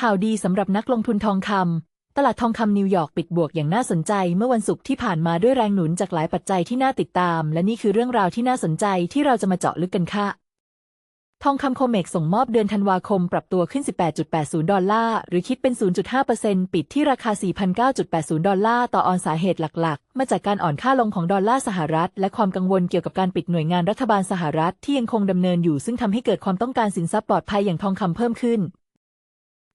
ข่าวดีสำหรับนักลงทุนทองคำ ตลาดทองคำนิวยอร์กปิดบวกอย่างน่าสนใจเมื่อวันศุกร์ที่ผ่านมาด้วยแรงหนุนจากหลายปัจจัยที่น่าติดตาม และนี่คือเรื่องราวที่น่าสนใจที่เราจะมาเจาะลึกกันค่ะ ทองคำโคเมกส่งมอบเดือนธันวาคมปรับตัวขึ้น 18.80 ดอลลาร์ หรือคิดเป็น 0.5%ปิดที่ราคา 4,980 ดอลลาร์ต่อออนสาเหตุหลักๆ มาจากการอ่อนค่าลงของดอลลาร์สหรัฐ และความกังวลเกี่ยวกับการปิดหน่วยงานรัฐบาลสหรัฐที่ยังคงดำเนินอยู่ซึ่งทำให้เกิดความต้องการสินทรัพย์ปลอดภัยอย่างทองคำเพิ่มขึ้น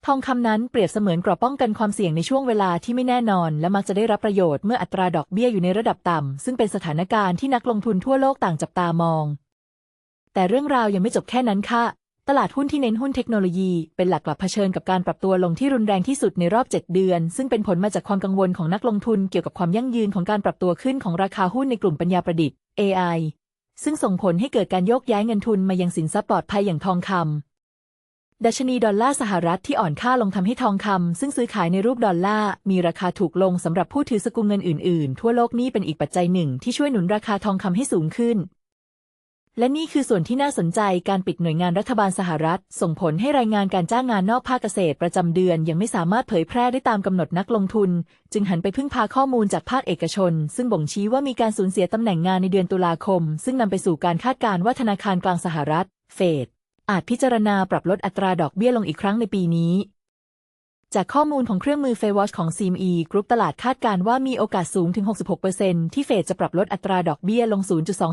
ทองคำนั้นเปรียบเสมือนกราะป้องกันความเสี่ยงในช่วงเวลาที่ไม่แน่นอน และมักจะได้รับประโยชน์เมื่ออัตราดอกเบี้ยอยู่ในระดับต่ำ ซึ่งเป็นสถานการณ์ที่นักลงทุนทั่วโลกต่างจับตามอง แต่เรื่องราวยังไม่จบแค่นั้นค่ะ ตลาดหุ้นที่เน้นหุ้นเทคโนโลยี เป็นหลักกลับเผชิญกับการปรับตัวลงที่รุนแรงที่สุดในรอบ 7 เดือน ซึ่งเป็นผลมาจากความกังวลของนักลงทุนเกี่ยวกับความยั่งยืนของการปรับตัวขึ้นของราคาหุ้นในกลุ่มปัญญาประดิษฐ์ AI ซึ่งส่งผลให้เกิดการโยกย้ายเงินทุนมายังสินทรัพย์ปลอดภัยอย่างทองคำ ดัชนีดอลลาร์สหรัฐที่อ่อนค่าลงทำให้ทองคำซึ่งซื้อขายในรูปดอลลาร์มีราคาถูกลงสำหรับผู้ถือสกุลเงินอื่นๆ ทั่วโลกนี้เป็นอีกปัจจัยหนึ่งที่ช่วยหนุนราคาทองคำให้สูงขึ้น และนี่คือส่วนที่น่าสนใจการปิดหน่วยงานรัฐบาลสหรัฐ ส่งผลให้รายงานการจ้างงานนอกภาคเกษตรประจำเดือนยังไม่สามารถเผยแพร่ได้ตามกำหนดนักลงทุน จึงหันไปพึ่งพาข้อมูลจากภาคเอกชน ซึ่งบ่งชี้ว่ามีการสูญเสียตำแหน่งงานในเดือนตุลาคม ซึ่งนำไปสู่การคาดการณ์ว่าธนาคารกลางสหรัฐ เฟด อาจพิจารณาปรับลดอัตราดอกเบี้ยลงอีกครั้งในปีนี้ จากข้อมูลของเครื่องมือเฟวอชของ CME กรุ๊ปตลาดคาดการณ์ว่ามีโอกาสสูงถึง 66%ที่เฟดจะปรับลดอัตราดอกเบี้ยลง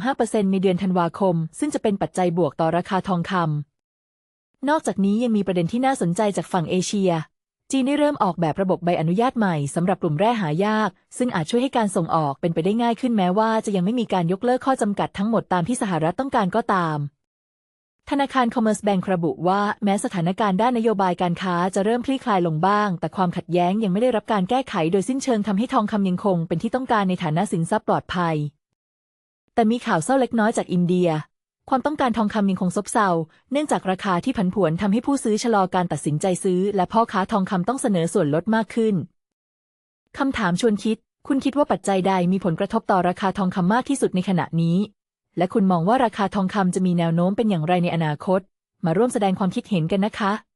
0.25%ในเดือนธันวาคม ซึ่งจะเป็นปัจจัยบวกต่อราคาทองคำนอกจากนี้ยังมีประเด็นที่น่าสนใจจากฝั่งเอเชียจีนได้เริ่มออกแบบระบบใบอนุญาตใหม่สำหรับกลุ่มแร่หายาก ซึ่งอาจช่วยให้การส่งออกเป็นไปได้ง่ายขึ้นแม้ว่าจะยังไม่มีการยกเลิกข้อจำกัดทั้งหมดตามที่สหรัฐต้องการก็ตาม ธนาคาร Commerce Bank ระบุว่าแม้สถานการณ์ด้านนโยบายการค้าจะเริ่มคลี่คลายลงบ้าง แต่ความขัดแย้งยังไม่ได้รับการแก้ไขโดยสิ้นเชิงทำให้ทองคำยังคงเป็นที่ต้องการในฐานะสินทรัพย์ปลอดภัย แต่มีข่าวเศร้าเล็กน้อยจากอินเดีย ความต้องการทองคำยังคงซบเซา เนื่องจากราคาที่ผันผวนทำให้ผู้ซื้อชะลอการตัดสินใจซื้อ และพ่อค้าทองคำต้องเสนอส่วนลดมากขึ้นคำถามชวนคิด คุณคิดว่าปัจจัยใดมีผลกระทบต่อราคาทองคำมากที่สุดในขณะนี้ และคุณมองว่าราคาทองคำจะมีแนวโน้มเป็นอย่างไรในอนาคต มาร่วมแสดงความคิดเห็นกันนะคะ